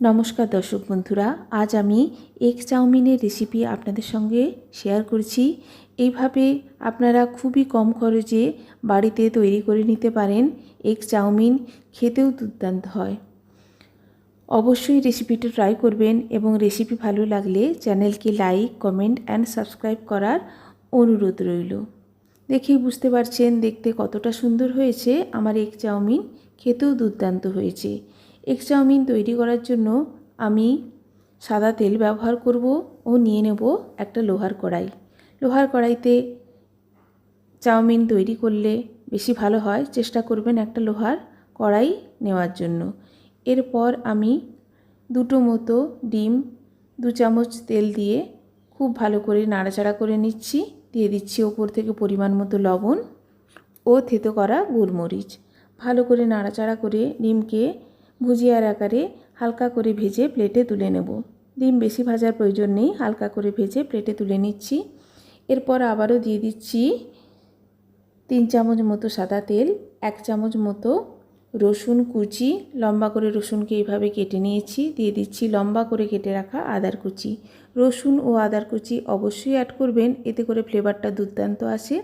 নমস্কার দর্শক বন্ধুরা, আজ আমি এগ চাউমিনের রেসিপি আপনাদের সঙ্গে শেয়ার করছি। এইভাবে আপনারা খুবই কম খরচে বাড়িতে তৈরি করে নিতে পারেন এগ চাউমিন, খেতেও দুর্দান্ত হয়। অবশ্যই রেসিপিটা ট্রাই করবেন এবং রেসিপি ভালো লাগলে চ্যানেলকে লাইক কমেন্ট অ্যান্ড সাবস্ক্রাইব করার অনুরোধ রইল। দেখেই বুঝতে পারছেন দেখতে কতটা সুন্দর হয়েছে আমার এগ চাউমিন, খেতেও দুর্দান্ত হয়েছে। এগ চাউমিন তৈরি করার জন্য আমি সাদা তেল ব্যবহার করব ও নিয়ে নেব একটা লোহার কড়াই। লোহার কড়াইতে চাউমিন তৈরি করলে বেশি ভালো হয়। চেষ্টা করবেন একটা লোহার কড়াই নেওয়ার জন্য। এরপর আমি দুটো মতো ডিম, দু চামচ তেল দিয়ে খুব ভালো করে নাড়াচাড়া করে নিচ্ছি। দিয়ে দিচ্ছি ওপর থেকে পরিমাণ মতো লবণ ও থেতো করা গোলমরিচ ভালো করে নাড়াচাড়া করে ডিমকে ভুজিয়ার আকারে হালকা করে ভেজে প্লেটে তুলে নেব। ডিম বেশি ভাজার প্রয়োজন নেই, হালকা করে ভেজে প্লেটে তুলে নিচ্ছি। এরপর আবারও দিয়ে দিচ্ছি তিন চামচ মতো সাদা তেল, এক চামচ মতো রসুন কুচি, লম্বা করে রসুনকে এইভাবে কেটে নিয়েছি। দিয়ে দিচ্ছি লম্বা করে কেটে রাখা আদার কুচি। রসুন ও আদার কুচি অবশ্যই অ্যাড করবেন, এতে করে ফ্লেভারটা দুর্দান্ত আসে।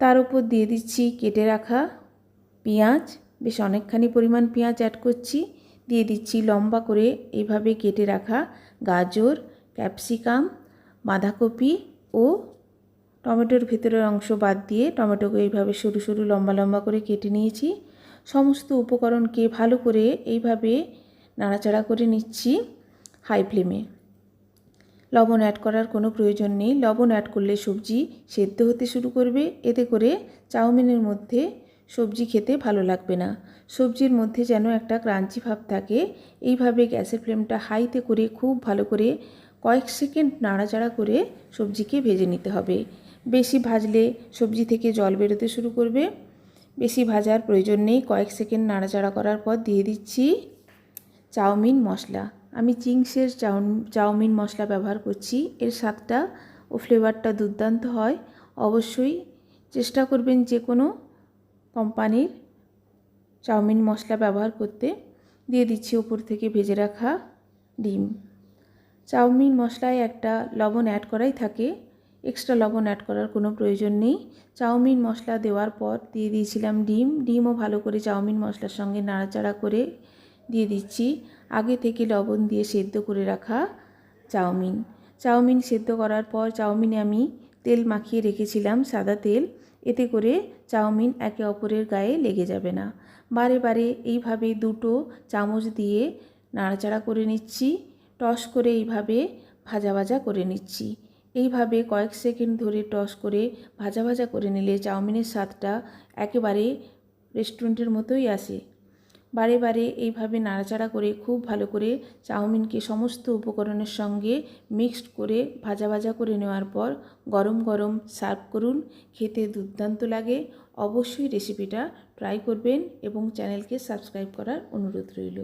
তার উপর দিয়ে দিচ্ছি কেটে রাখা পেঁয়াজ বেশ অনেকখানি পরিমাণ পেঁয়াজ অ্যাড করছি, দিয়ে দিচ্ছি লম্বা করে এইভাবে কেটে রাখা গাজর ক্যাপসিকাম বাঁধাকপি ও টমেটোর ভেতরের অংশ বাদ দিয়ে টমেটোকে এইভাবে সরু সরু লম্বা লম্বা করে কেটে নিয়েছি। সমস্ত উপকরণকে ভালো করে এইভাবে নাড়াচাড়া করে নিচ্ছি হাই ফ্লেমে লবণ অ্যাড করার কোনো প্রয়োজন নেই। লবণ অ্যাড করলে সবজি সেদ্ধ হতে শুরু করবে। এতে করে চাউমিনের মধ্যে সবজি খেতে ভালো লাগবে না। সবজির মধ্যে যেন একটা ক্রাঞ্চি ভাব থাকে। এইভাবে গ্যাসের ফ্লেমটা হাইতে করে খুব ভালো করে কয়েক সেকেন্ড নাড়াচাড়া করে সবজিকে ভেজে নিতে হবে। বেশি ভাজলে সবজি থেকে জল বেরোতে শুরু করবে। বেশি ভাজার প্রয়োজন নেই। কয়েক সেকেন্ড নাড়াচাড়া করার পর দিয়ে দিচ্ছি চাউমিন মশলা। আমি চিংসের চাউমিন মশলা ব্যবহার করছি। এর স্বাদটা ও ফ্লেভারটা দুর্দান্ত হয়। অবশ্যই চেষ্টা করবেন যে কোনো কোম্পানির চাউমিন মশলা ব্যবহার করতে দিয়ে দিচ্ছি উপর থেকে ভেজে রাখা ডিম। চাউমিন মশলায় একটা লবণ অ্যাড করাই থাকে এক্সট্রা লবণ অ্যাড করার কোনো প্রয়োজন নেই। চাউমিন মশলা দেওয়ার পর দিয়ে দিয়েছিলাম ডিম, ডিমও ভালো করে চাউমিন মশলার সঙ্গে নাড়াচাড়া করে দিয়ে দিচ্ছি। আগে থেকে লবণ দিয়ে সেদ্ধ করে রাখা চাউমিন। চাউমিন সেদ্ধ করার পর চাউমিনে আমি তেল মাখিয়ে রেখেছিলাম সাদা তেল। এতে করে চাউমিন একে অপরের গায়ে লেগে যাবে না। বারে বারে এইভাবে দুটো চামচ দিয়ে নাড়াচাড়া করে নিচ্ছি, টস করে এইভাবে ভাজা ভাজা করে নিচ্ছি। এইভাবে কয়েক সেকেন্ড ধরে টস করে ভাজা ভাজা করে নিলে চাউমিনের স্বাদটা একেবারে রেস্টুরেন্টের মতোই আসে। বারে বারে এইভাবে নাড়াচাড়া করে খুব ভালো করে চাউমিনকে সমস্ত উপকরণের সঙ্গে মিক্সড করে ভাজা ভাজা করে নেওয়ার পর গরম গরম সার্ভ করুন। খেতে দুর্দান্ত লাগে। অবশ্যই রেসিপিটা ট্রাই করবেন এবং চ্যানেলকে সাবস্ক্রাইব করার অনুরোধ রইল।